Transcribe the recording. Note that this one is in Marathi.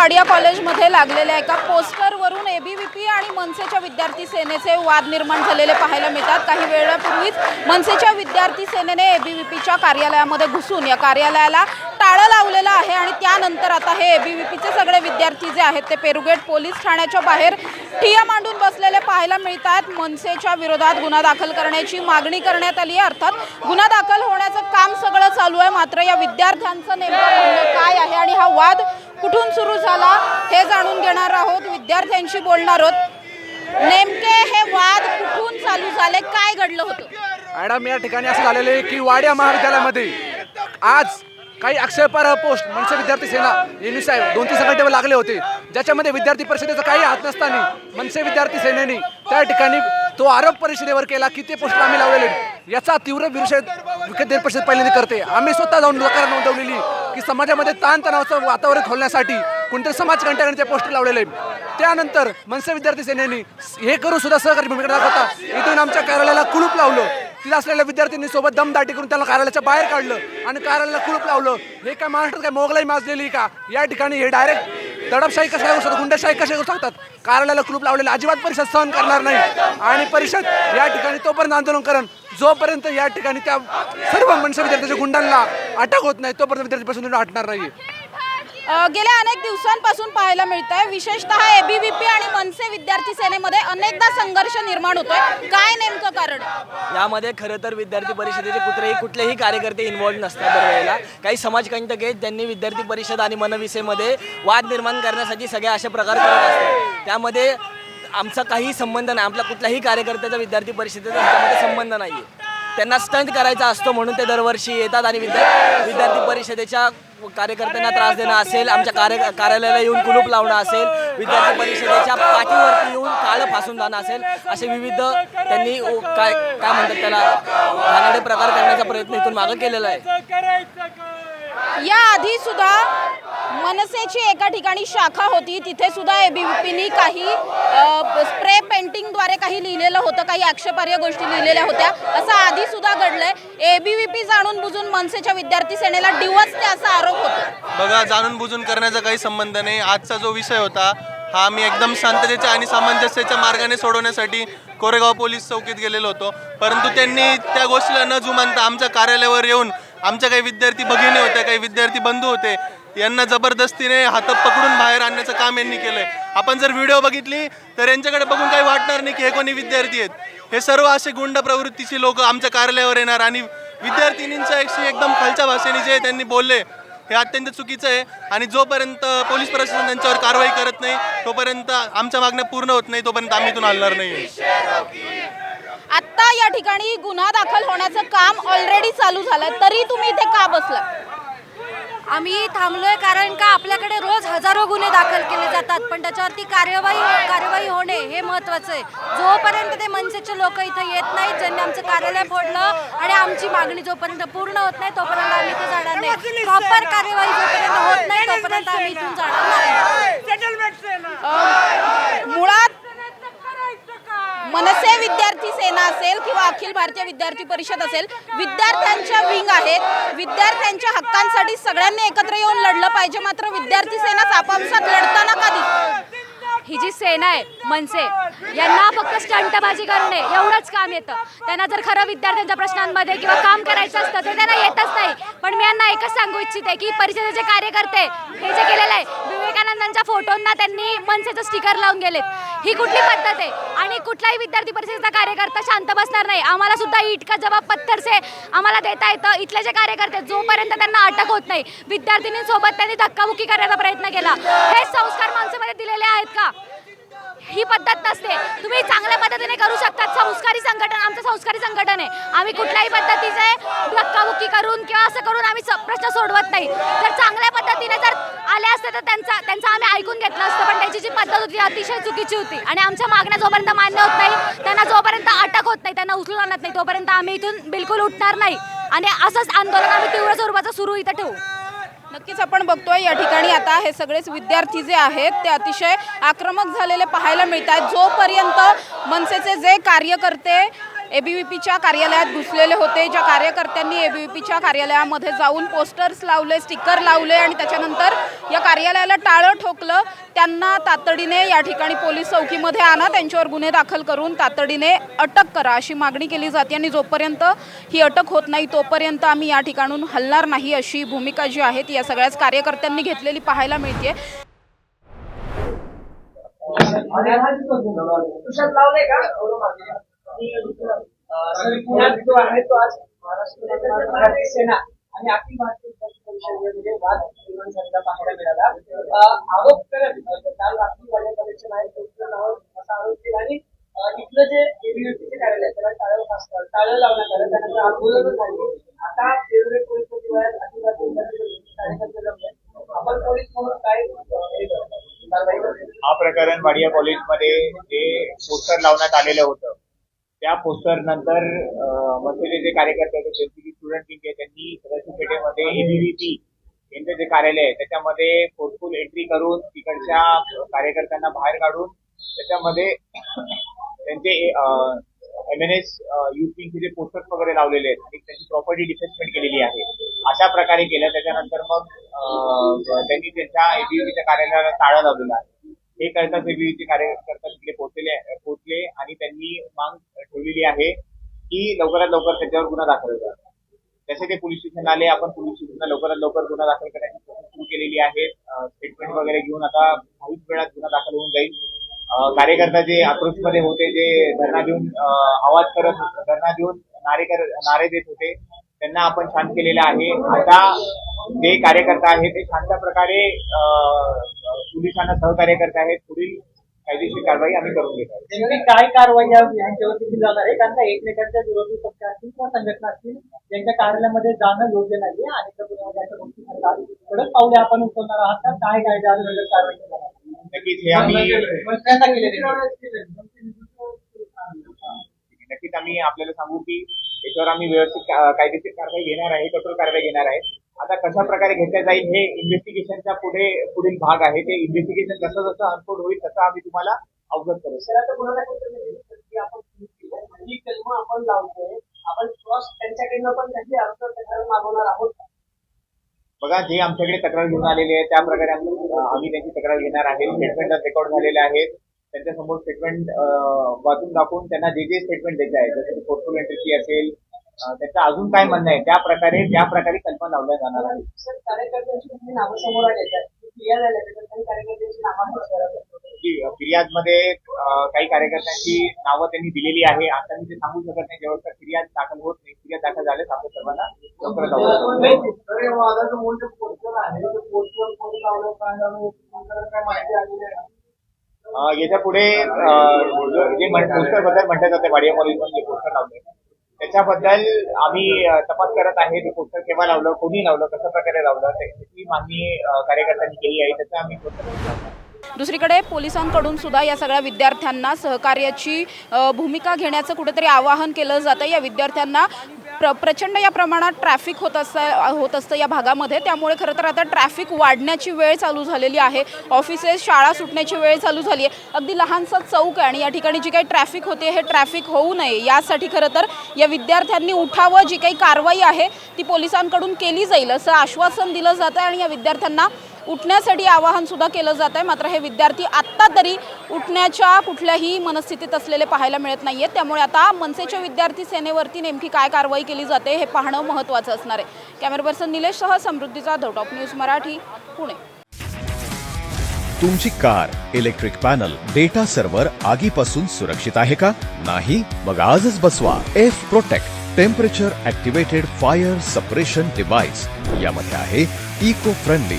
वाडिया कॉलेजमध्ये लागलेल्या एका पोस्टरवरून एबीव्हीपी आणि मनसेच्या विद्यार्थी सेनेचे वाद निर्माण झालेले पाहायला मिळतात. काही वेळापूर्वीच मनसेच्या विद्यार्थी सेनेने एबीव्हीपीच्या कार्यालयामध्ये घुसून या कार्यालयाला टाळं लावलेलं आहे आणि त्यानंतर आता हे एबीव्हीपीचे सगळे विद्यार्थी जे आहेत ते पेरुगेट पोलीस ठाण्याच्या बाहेर ठिया मांडून बसलेले पाहायला मिळत आहेत मनसेच्या विरोधात गुन्हा दाखल करण्याची मागणी करण्यात आली आहे. अर्थात गुन्हा दाखल होण्याचं काम सगळं चालू आहे. मात्र या विद्यार्थ्यांचं नेमकं म्हणणं काय आहे आणि हा वाद कुठून सुरू झाला हे जाणून घेणार आहोत. विद्यार्थ्यांशी बोलणार आहोत. नेमके हे वाद कुठून चालू झाले? काय घडलं होतं? मॅडम या ठिकाणी असं झालेलं आहे की वाड्या महाविद्यालयामध्ये आज काही आक्षेपार्ह पोस्ट मनसे विद्यार्थी सेना यांनी साहेब दोन तीन संघटनेवर लागले होते. ज्याच्यामध्ये विद्यार्थी परिषदेचा काही हात नसताना मनसे विद्यार्थी सेनेने त्या ठिकाणी तो आरोप परिषदेवर केला की ते पोस्टर आम्ही लावलेले याचा तीव्र विषय विद्यार्थी परिषद पहिल्यांदा करते. आम्ही स्वतः जाऊन नकार नोंदवलेली की समाजामध्ये ताणतणावाचं वातावरण खोलण्यासाठी कोणतरी समाजकंटकाने ते पोस्टर लावलेले त्यानंतर मनसे विद्यार्थी सेनेने हे करून सुद्धा सहकारी भूमिका दाखवता. इथून आमच्या कार्यालयाला कुलूप लावलं. तिथे असलेल्या विद्यार्थ्यांनी सोबत दमदाटी करून त्याला कार्यालयाच्या बाहेर काढलं आणि कार्यालयाला कुलूप लावलं. हे काय महाराष्ट्रात काय मोगलाई माजलेली का? या ठिकाणी हे डायरेक्ट दडपशाही कशा करू शकतात? गुंडशाही कशा करू शकतात? कार्यालयाला कुलूप लावलेलं अजिबात परिषद सहन करणार नाही. आणि परिषद या ठिकाणी तोपर्यंत आंदोलन करण जोपर्यंत या ठिकाणी त्या सर्व मनसे विद्यार्थ्याच्या गुंडांना अटक होत नाही तोपर्यंत विद्यार्थी परिषद हटणार नाही गेल्या अनेक दिवसांपासून पाहायला मिळत आहे विशेषतः एबीव्हीपी आणि मनसे विद्यार्थी सेनेमध्ये अनेकदा संघर्ष निर्माण होतोय. काय नेमकं कारण? यामध्ये खरं तर विद्यार्थी परिषदेचे कुठलेही कुठलेही कार्यकर्ते इन्व्हॉल्व नसतात दरवेळेला काही समाजकंटक आहेत ज्यांनी विद्यार्थी परिषद आणि मनविसेमध्ये वाद निर्माण करण्यासाठी सगळे अशा प्रकार करत असतात. त्यामध्ये आमचा काही संबंध नाही. आपला कुठल्याही कार्यकर्त्याचा विद्यार्थी परिषदेचा ह्याच्यामध्ये संबंध नाही आहे त्यांना स्टंट करायचा असतो म्हणून ते दरवर्षी येतात आणि विद्या विद्यार्थी परिषदेच्या कार्यकर्त्यांना त्रास देणं असेल आमच्या कार्य कार्यालयाला येऊन कुलूप लावणं असेल विद्यार्थी परिषदेच्या पाठीवरती येऊन काळं फासून जाणं असेल असे विविध त्यांनी ओ- काय काय म्हणतात त्याला घाणेरडे प्रकार करण्याचा प्रयत्न इथून मागं केलेला आहे. या आधी सुद्धा मनसेची एका ठिकाणी शाखा होती. तिथे सुद्धा एबीव्हीपीनी काही स्प्रे पेंटिंगद्वारे काही लिहिलेलं होतं. काही आक्षेपार्ह गोष्टी लिहिलेल्या होत्या. असं आधी सुद्धा घडलंय. एबीव्हीपी जाणून बुजून मनसेच्या विद्यार्थी सेनेला डिवचते असा आरोप होतो. बघा जाणून बुजून करण्याचा काही संबंध नाही. आजचा जो विषय होता हा आम्ही एकदम शांततेच्या आणि सामंजस्याच्या मार्गाने सोडवण्यासाठी कोरेगाव पोलीस चौकीत गेलेलो होतो. परंतु त्यांनी त्या गोष्टीला न जुमानता आमच्या कार्यालयावर येऊन आमच्या काही विद्यार्थी भगिनी होत्या काही विद्यार्थी बंधू होते यांना जबरदस्तीने हात पकडून बाहेर आणण्याचं काम यांनी केलंय. आपण जर व्हिडिओ बघितली तर यांच्याकडे बघून काही वाटणार नाही की हे कोणी विद्यार्थी आहेत. हे सर्व असे गुंड प्रवृत्तीचे लोक आमच्या कार्यालयावर येणार आणि विद्यार्थिनींच्या एकदम खालच्या भाषेने जे त्यांनी बोलले हे अत्यंत चुकीचं आहे. आणि जोपर्यंत पोलीस प्रशासन त्यांच्यावर कारवाई करत नाही तोपर्यंत आमच्या मागण्या पूर्ण होत नाही तोपर्यंत आम्ही इथून हलणार नाही. आत्ता या ठिकाणी गुन्हा दाखल होण्याचं काम ऑलरेडी चालू झालं. तरी तुम्ही इथे का बसला आम्ही थांबलोय कारण का आपल्याकडे रोज हजारो गुन्हे दाखल केले जातात पण त्याच्यावरती कार्यवाही हो, कार्यवाही होणे हे महत्वाचं आहे. जोपर्यंत ते मनसेचे लोक इथं येत नाहीत ज्यांनी आमचं कार्यालय फोडलं आणि आमची मागणी जोपर्यंत पूर्ण होत नाही तोपर्यंत आम्ही इथे जाणार नाही. प्रॉपर कार्यवाही जोपर्यंत होत नाही तोपर्यंत आम्ही इथून जाणार नाही मुळात मनसे विद्यार्थी सेना असेल किंवा अखिल भारतीय विद्यार्थी परिषद असेल. विद्यार्थ्यांच्या विंग आहेत. विद्यार्थ्यांच्या हक्कांसाठी सगळ्यांनी एकत्र येऊन लढलं पाहिजे. मात्र विद्यार्थी सेनाच आपापसात लढताना कधी ही जी सेना आहे मनसे यांना फक्त स्टंटबाजी करणे एवढंच काम येतं. त्यांना जर खरं विद्यार्थ्यांच्या प्रश्नांमध्ये किंवा काम करायचं असतं तर त्यांना येतच नाही. पण मी यांना एकच सांगू इच्छिते की परिषदेचे कार्यकर्ते हे जे केलेलं आहे विवेकानंदांच्या फोटोंना त्यांनी मनसेचं स्टिकर लावून गेलेत. ही कुठली पद्धत आहे? आणि कुठलाही विद्यार्थी परिषदेचा कार्यकर्ता शांत बसणार नाही. आम्हाला सुद्धा इटका जबाब पत्थर से आम्हाला देता येतं. इथले जे कार्यकर्ते जोपर्यंत त्यांना अटक होत नाही विद्यार्थिनींसोबत त्यांनी धक्काबुक्की करण्याचा प्रयत्न केला. हे संस्कार माणसामध्ये दिलेले आहेत का? ही पद्धत नसते. तुम्ही चांगल्या पद्धतीने करू शकतात. संस्कारी संघटन आमचं संस्कारी संघटन आहे. आम्ही कुठल्याही पद्धतीचे धक्काबुक्की करून किंवा असं करून आम्ही प्रश्न सोडवत नाही. जर चांगल्या पद्धतीने जर आले असते तर त्यांचा त्यांचं आम्ही ऐकून घेतलं असतं. पण त्यांची जी पद्धत होती अतिशय चुकीची होती. आणि आमच्या मागण्या जोपर्यंत मान्य होत नाही त्यांना जोपर्यंत अटक होत नाही त्यांना उचलून आणत नाही तोपर्यंत आम्ही इथून बिलकुल उठणार नाही. आणि असंच आंदोलन आम्ही तीव्र स्वरूपाचं सुरू इथं ठेवू. नक्कीच आपण बघतोय या ठिकाणी आता हे सगळेच विद्यार्थी जे आहेत ते अतिशय आक्रमक झालेले पाहायला मिळत आहेत जोपर्यंत मनसेचे जे कार्यकर्ते एबीव्हीपीच्या कार्यालयात घुसलेले होते. ज्या कार्यकर्त्यांनी एबीव्हीपीच्या कार्यालयामध्ये जाऊन पोस्टर्स लावले स्टिकर लावले आणि त्याच्यानंतर या कार्यालयाला टाळं ठोकलं त्यांना तातडीने या ठिकाणी पोलीस चौकीमध्ये आणा त्यांच्यावर गुन्हे दाखल करून तातडीने अटक करा अशी मागणी केली जाते आणि जोपर्यंत ही अटक होत नाही तोपर्यंत आम्ही या ठिकाणून हलणार नाही अशी भूमिका जी आहे ती या सगळ्याच कार्यकर्त्यांनी घेतलेली पाहायला मिळते तुषार लावलंय का? जो आहे तो आज महाराष्ट्र मराठी सेना आणि अखिल भारतीय परिषदेमध्ये वाद निर्माण झालेला पाहायला मिळाला आरोप करत काल रात्री वाजेपर्यंत असा आरोप केला आणि इथलं जे एबीव्हीपीचे कार्यालय त्याला टाळं असतं टाळं लावण्यात आलं त्यानंतर आंदोलन झाली आता वेगवेगळे पोलीस प्रतिवायात अखिल भारतीय कार्यकर्ते जमले आपण पोलीस म्हणून काय हा प्रकरण वाडिया कॉलेजमध्ये जे पोस्टर लावण्यात आलेलं होतं. त्या पोस्टर नंतर मनसेचे जे कार्यकर्ते होते शेतकरी स्टुडंट विंग आहे त्यांनी सदाशिव पेठेमध्ये एबीव्हीपी यांचं जे कार्यालय आहे त्याच्यामध्ये फोर्सफुल एंट्री करून तिकडच्या कार्यकर्त्यांना बाहेर काढून त्याच्यामध्ये त्यांचे एम एन एस युथ जे पोस्टर्स वगैरे लावलेले आहेत आणि त्यांची प्रॉपर्टी डिफेसमेंट केलेली आहे अशा प्रकारे केलं त्याच्यानंतर मग त्यांनी त्यांच्या एबीव्हीच्या कार्यालयाला ताळा लावलेला आहे. हे करताच एबीव्हीचे कार्यकर्ता तिकडे पोहोचले पोहोचले आणि त्यांनी मांग ठेवलेली आहे की लवकरात लवकर त्याच्यावर गुन्हा दाखल करा तसे ते पोलीस स्टेशन आले आपण पोलीस स्टेशनला लवकरात लवकर गुन्हा दाखल करण्याची प्रोसेस सुरू केलेली आहे. स्टेटमेंट वगैरे घेऊन आता काहीच वेळात गुन्हा दाखल होऊन जाईल. कार्यकर्ता जे आक्रोशमध्ये होते जे धरणा देऊन आवाज करत होते, धरणा देऊन नारे कर नारे देत होते त्यांना आपण शांत केलेलं आहे. आता जे कार्यकर्ता आहेत ते शांत प्रकारे पोलिसांना सहकार्य करत आहेत. पुढील कायदेशीर कारवाई आम्ही करून घेत नेमकी काय कारवाई यांच्यावरती केली जाणार आहे? कारण का एकमेकांच्या विरोधी पक्ष असतील किंवा संघटना असतील त्यांच्या कार्यालयामध्ये जाणं योग्य नाहीये आणि त्या गोष्टी कडक पावले आपण उचलणार आहात का? काय कायदा आणि कारवाई करणार आहात? नक्कीच हे आम्ही नक्कीच आपल्याला सांगू की याच्यावर आम्ही व्यवस्थित कायदेशीर कारवाई घेणार आहे कठोर कारवाई घेणार आहे. आता कशा प्रकारे घेतल्या जाईल हे इन्व्हेस्टिगेशनचा पुढे पुढील भाग आहे. ते इन्व्हेस्टिगेशन जसं जसं अनफोल्ड होईल तसं आम्ही तुम्हाला अवगत करू. सर आता कोणाला ही कलम आपण लावतोय. आपण क्रॉस त्यांच्याकडनं पण काही अर्ज तक्रार मागवणार आहोत? बघा जे आमच्याकडे तक्रार घेऊन आलेले आहे त्या प्रकारे आम्ही आम्ही त्यांची तक्रार घेणार आहे. स्टेटमेंट रेकॉर्ड झालेले आहेत. त्यांच्यासमोर स्टेटमेंट वाचून दाखवून त्यांना जे जे स्टेटमेंट द्यायचे आहे जसं की पोर्टफोल एंट्रीची असेल त्याचं अजून काय म्हणणं आहे? त्या प्रकारे त्या प्रकारे कल्पना लावल्या जाणार आहे सर कार्यकर्त्यांची काही नावं समोर आले आहेत. फिर्याद त्याच्यात काही कार्यकर्त्यांची नावं त्यांनी दिलेली आहे. आता मी ते सांगू शकत नाही. जेव्हा फिर्याद दाखल होत नाही फिर्याद दाखल झाल्यास आपण सर्वांना याच्यापुढे जे पोस्टरबद्दल म्हटलं जाते वाडिया कॉलेजमध्ये जे पोस्टर लावले त्याच्याबद्दल आम्ही तपास करत आहे. ते पोस्टर केव्हा लावलं कोणी लावलं कशा प्रकारे लावलं त्याची मागणी कार्यकर्त्यांनी केली आहे. त्याचं आम्ही दुसरीकडे पोलिसांकडून सुद्धा या सगळ्या विद्यार्थ्यांना सहकार्याची भूमिका घेण्याचं कुठेतरी आवाहन केलं जातं. या विद्यार्थ्यांना प्र प्रचंड या प्रमाणात ट्रॅफिक होत असतं होत असतं या भागामध्ये. त्यामुळे खरं तर आता ट्रॅफिक वाढण्याची वेळ चालू झालेली आहे. ऑफिसेस शाळा सुटण्याची वेळ चालू झाली आहे. अगदी लहानसा चौक आहे आणि या ठिकाणी जी काही ट्रॅफिक होते हे ट्रॅफिक होऊ नये. यासाठी खरं तर या विद्यार्थ्यांनी उठावं जी काही कारवाई आहे ती पोलिसांकडून केली जाईल असं आश्वासन दिलं जातं आणि या विद्यार्थ्यांना उठण्यासाठी आवाहनसुद्धा केलं जात आहे. मात्र हे विद्यार्थी आत्ता तरी उठण्याच्या कुठल्याही मनस्थितीत असलेले पाहायला मिळत नाहीयेत त्यामुळे आता मनसेच्या विद्यार्थी सेनेवरती नेमकी काय कारवाई केली जाते हे पाहणं महत्त्वाचं असणार आहे. कॅमेरा पर्सन निलेशसह समृद्धीचा the top news Marathi Pune. तुमची car electric panel data server आगीपासून सुरक्षित आहे का? नाही मग आजच बसवा. F protect temperature activated fire suppression device यामध्ये आहे eco friendly